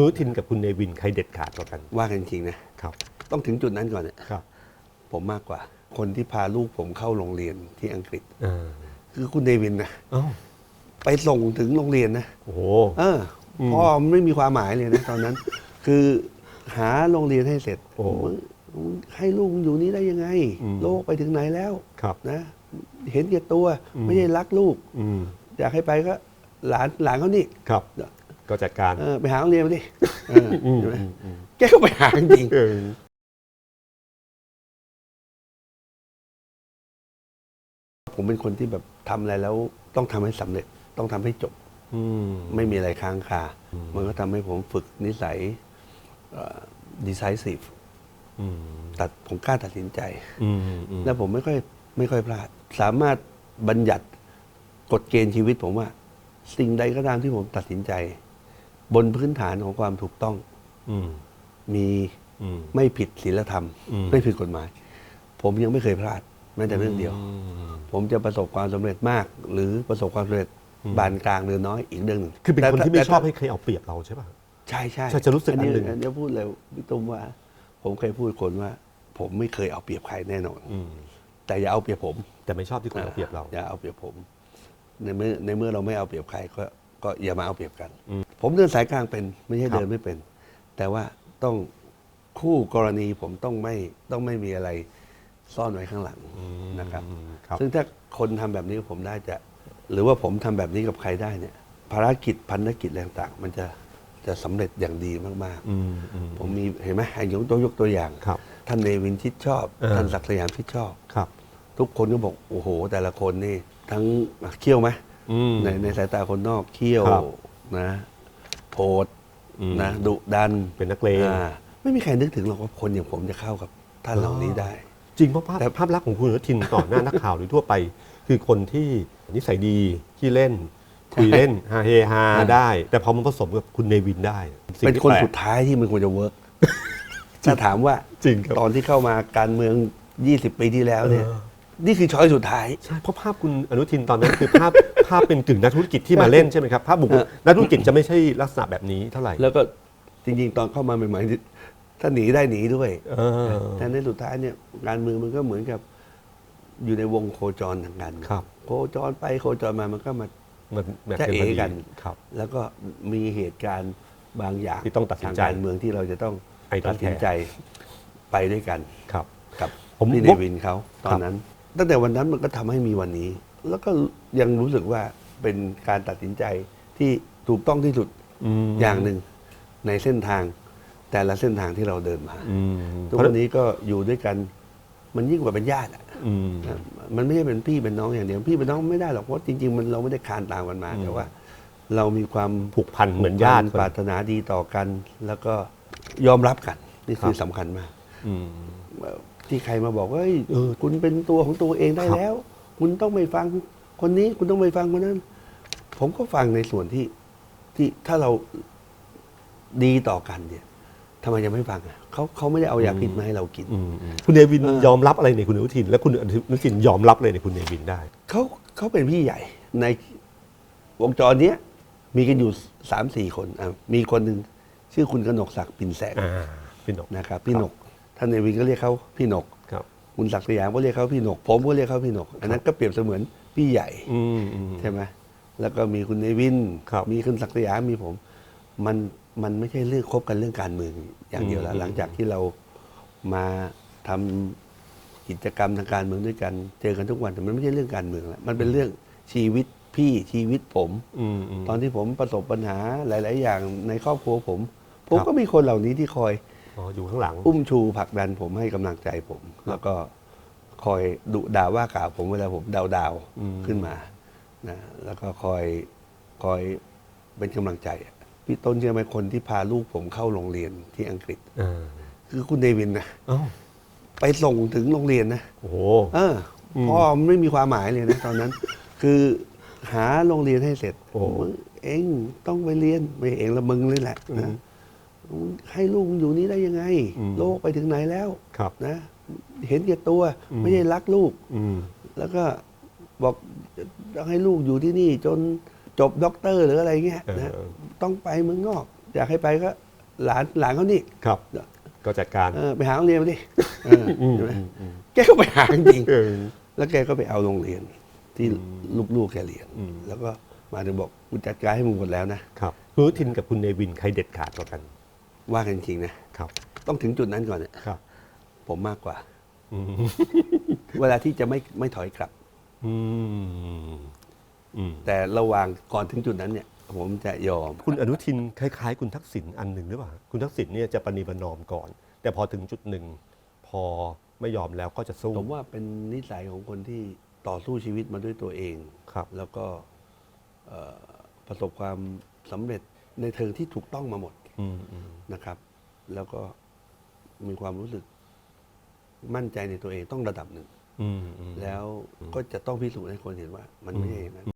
อนุทินกับคุณเนวินใครเด็ดขาดกว่ากัน ว่ากันจริงๆนะครับ ต้องถึงจุดนั้นก่อนเนี่ยครับ ผมมากกว่า คนที่พาลูกผมเข้าโรงเรียนที่อังกฤษอ่าคือคุณเดวินนะเอ้าไปส่งถึงโรงเรียนนะโอ้โห เอออมพ่อมันไม่มีความหมายเลยนะตอนนั้น คือหาโรงเรียนให้เสร็จโอ้มึงมึงให้ลูกมึงอยู่นี่ได้ยังไง อืม โลกไปถึงไหนแล้วครับ นะเห็นแก่ตัวอืม ไม่ใช่รักลูก อืมอยากให้ไปก็หลานหลานเขานี่ ครับ ก็จัดการเออไปหาโรงเรียนมาดิเอออืมใช่ไหมอืมอืมแกก็ไปหาจริงเออผมเป็นคนที่แบบทำอะไรแล้วต้องทำให้สำเร็จต้องทำให้จบ อืม ไม่มีอะไรค้างคา อืม มันก็ทำให้ผมฝึกนิสัยเอ่อ decisive อืมตัดผมกล้าตัดสินใจ อืมอืมแล้วผมไม่ค่อยไม่ค่อยพลาด สามารถบัญญัติกฎเกณฑ์ชีวิตผมว่า สิ่งใดก็ตามที่ผมตัดสินใจ บนพื้นฐานของความถูกต้องอืมมีอืมไม่ผิดศีลธรรมอืมไม่ผิดกฎหมาย ผมยังไม่เคยพลาดแม้แต่เรื่องเดียวมผมจะประสบความสำเร็จมาก หรือประสบความสำเร็จอืมบานกลางหรือน้อยอีกเรื่องหนึ่งคือเป็นคนแต่ที่ไม่แต่ชอบให้ใครเอาเปรียบเราใช่ป่ะใช่ใช่ใช่จะรู้สึกอันนี้อันหนึ่งอันนี้พูดเลยพี่ตุ้มว่า ผมเคยพูดคนว่า ผมไม่เคยเอาเปรียบใครแน่นอนอืมแต่อย่าเอาเปรียบผม แต่ไม่ชอบที่คนเอาเปรียบเราอย่าเอาเปรียบผม ในเมื่อในเมื่อเราไม่เอาเปรียบใครก็ก็อย่ามาเอาเปรียบกันอืม ผมเดินสายกลางเป็นไม่ใช่ครับเดินไม่เป็น แต่ว่าต้องคู่กรณีผมต้องไม่ต้องไม่มีอะไรซ่อนไว้ข้างหลังอืมนะครับครับ ซึ่งถ้าคนทำแบบนี้กับผมได้จะ หรือว่าผมทำแบบนี้กับใครได้เนี่ย ภารกิจพันธกิจอะไรต่างๆมันจะจะสำเร็จอย่างดีมากอืมอืมๆผมมีเห็นไหมให้ยกตัวยกตัวอย่างครับท่านเนวินชิดชอบเออท่านศักดิ์สยามชิดชอบครับ ทุกคนก็บอกโอ้โห แต่ละคนนี่ ทั้งเขี้ยวไหมอืมในในสายตาคนนอกเขี้ยวครับนะ โหดอืมนะดุดันเป็นนักเลงอ่าไม่มีใครนึกถึงหรอกว่าคนอย่างผมจะเข้ากับท่านเหล่านี้ได้ จริงเพราะภาพแต่ภาพลักษณ์ของคุณอนุทินต่อหน้านักข่าวหรือทั่วไป คือคนที่นิสัยดีขี้เล่นคุยเล่นฮาเฮฮาได้ แต่พอมันผสมกับคุณเนวินได้สิ่งเป็นที่คนแปลกสุดท้ายที่มันควรจะเวิร์กถ้าถามว่าจริงครับตอนที่เข้ามาการเมือง 20 ปีที่แล้วเนี่ยเออ นี่คือช้อยสุดท้าย ใช่เพราะภาพคุณอนุทินตอนนั้นคือภาพ ภาพเป็นกึ่งนักธุรกิจที่มาเล่นใช่ไหมครับภาพบุคคลเออนักธุรกิจจะไม่ใช่ลักษณะแบบนี้เท่าไหร่แล้วก็จริง ๆ ตอนเข้ามาใหม่ๆถ้าหนีได้หนีด้วยเออแต่ในสุดท้ายเนี่ยการเมืองมันก็เหมือนกับ อยู่ในวงโคจรทางการเมืองครับโคจรไปโคจรมามันก็มา มันแบบจะเอ๋กัน ครับ แล้วก็มีเหตุการณ์บางอย่างที่ต้องตัดสินใจทางการเมืองที่เราจะต้องไอ้ต้ตัอดงสินแคร์ใจไปด้วยกันครับ กับผม พี่เนวกวินเขาตอครันบนั้น ตั้งแต่วันนั้นมันก็ทำให้มีวันนี้ แล้วก็ยังรู้สึกว่าเป็นการตัดสินใจที่ถูกต้องที่สุดมอย่างหนึ่งในเส้นทาง แต่ละเส้นทางที่เราเดินมาอืมทุกวันนี้ก็อยู่ด้วยกัน มันยิ่งกว่าเป็นญาติอะอืมนะมันไม่ใช่เป็นพี่เป็นน้องอย่างเดียวพี่เป็นน้องไม่ได้หรอกเพราะจริง ๆ มันเราไม่ได้คานตามกันมาอืมแต่ว่า เรามีความผูกพันเหมือนญาติปรารถนาดีต่อกัน แล้วก็ยอมรับกัน นี่คือครับสำคัญมากอืมเอ่อ ที่ใครมาบอกว่าเฮ้ยเออคุณเป็นตัวของตัวเองได้ครับแล้ว คุณต้องไม่ฟังคนนี้คุณต้องไม่ฟังคนนั้น ผมก็ฟังในส่วนที่ที่ถ้าเราดีต่อกันเนี่ยทำไมจะไม่ฟังอะเขาเขาไม่ได้เอายาพิษมาให้เรากินอืมอืมคุณเนวินเออยอมรับอะไรในคุณอนุทิน และคุณอนุทินยอมรับอะไรในคุณเนวินได้เขาเขาเป็นพี่ใหญ่ในวงจรเนี้ยมีกันอยู่สามสี่คนอะมีคนหนึ่งชื่อคุณกนกศักดิ์ปิ่นแสงอ่าพี่หนกนะครับพี่หนก ท่านเนวินก็เรียกเขาพี่หนกครับคุณศักดิ์สยามก็เรียกเขาพี่หนก ผมก็เรียกเขาพี่หนก อันนั้นก็เปรียบเสมือนพี่ใหญ่อืมอืมใช่ไหมแล้วก็มีคุณเนวินครับมีคุณศักดิ์สยามมีผม มันมันไม่ใช่เรื่องคบกันเรื่องการเมืองอย่างเดียวแล้วอืมหลังจากที่เรามาทำกิจกรรมทางการเมืองด้วยกัน เจอกันทุกวันแต่มันไม่ใช่เรื่องการเมืองแล้วมันเป็นเรื่องชีวิตพี่ชีวิตผมอืมอืมตอนที่ผมประสบปัญหาหลาย ๆ อย่างในครอบครัวผม ผมครับก็มีคนเหล่านี้ที่คอย อ๋ออยู่ข้างหลัง อุ้มชูผลักดันผมให้กำลังใจผม แล้วก็คอยดุด่าว่ากล่าวผมเวลาผมดาวดาวๆอืม ขึ้นมานะแล้วก็คอยคอยเป็นกำลังใจอะพี่ต้นเชื่อไหมคนที่พาลูกผมเข้าโรงเรียนที่อังกฤษอ่าคือคุณเดวินนะเอ้าไปส่งถึงโรงเรียนนะ โอ้โห เอออมพ่อมันไม่มีความหมายเลยนะ ตอนนั้น คือหาโรงเรียนให้เสร็จโอ้ มึงเองต้องไปเรียนไม่เองละมึงเลยแหละนะ ให้ลูกมึงอยู่นี่ได้ยังไงอืมโลกไปถึงไหนแล้วครับนะ เห็นแก่ตัวอืมไม่ใช่รักลูกอืมแล้วก็บอกต้องให้ลูกอยู่ที่นี่ จนจบด็อกเตอร์หรืออะไรเงี้ยเออนะต้องไปเมืองนอก อยากให้ไปก็หลานหลานเขานี่ครับก็จัดการเออไปหาโรงเรียนมาดิเอออืมใช่ไหมอืมอืมแกก็ไปหาจริงเออแล้วแกก็ไปเอาโรงเรียน ที่ลูกๆแกเรียนอืมแล้วก็มาถึงบอกกูจัดการให้มึงหมดแล้วนะครับคุณอนุทินกับคุณเนวินใครเด็ดขาดกว่ากัน ว่ากันจริงๆนะครับ ต้องถึงจุดนั้นก่อนเนี่ยครับ ผมมากกว่า อืมเวลาที่จะไม่ไม่ถอยกลับ อืมอืมแต่ระหว่างก่อนถึงจุดนั้นเนี่ย ผมจะยอม คุณอนุทินคล้ายๆ คุณทักษิณอันหนึ่งหรือเปล่า คุณทักษิณเนี่ยจะปณีประนอมก่อน แต่พอถึงจุดหนึ่ง พอไม่ยอมแล้วก็จะสู้ผมว่าเป็นนิสัยของคนที่ต่อสู้ชีวิตมาด้วยตัวเอง ครับ แล้วก็เอ่อประสบความสำเร็จในเทิงที่ถูกต้องมาหมดอืมอืม นะครับ แล้วก็มีความรู้สึกมั่นใจในตัวเองต้องระดับหนึ่งอืมอืมแล้วก็จะต้องพิสูจน์ให้คนเห็นว่ามันไม่ใช่อย่างนั้น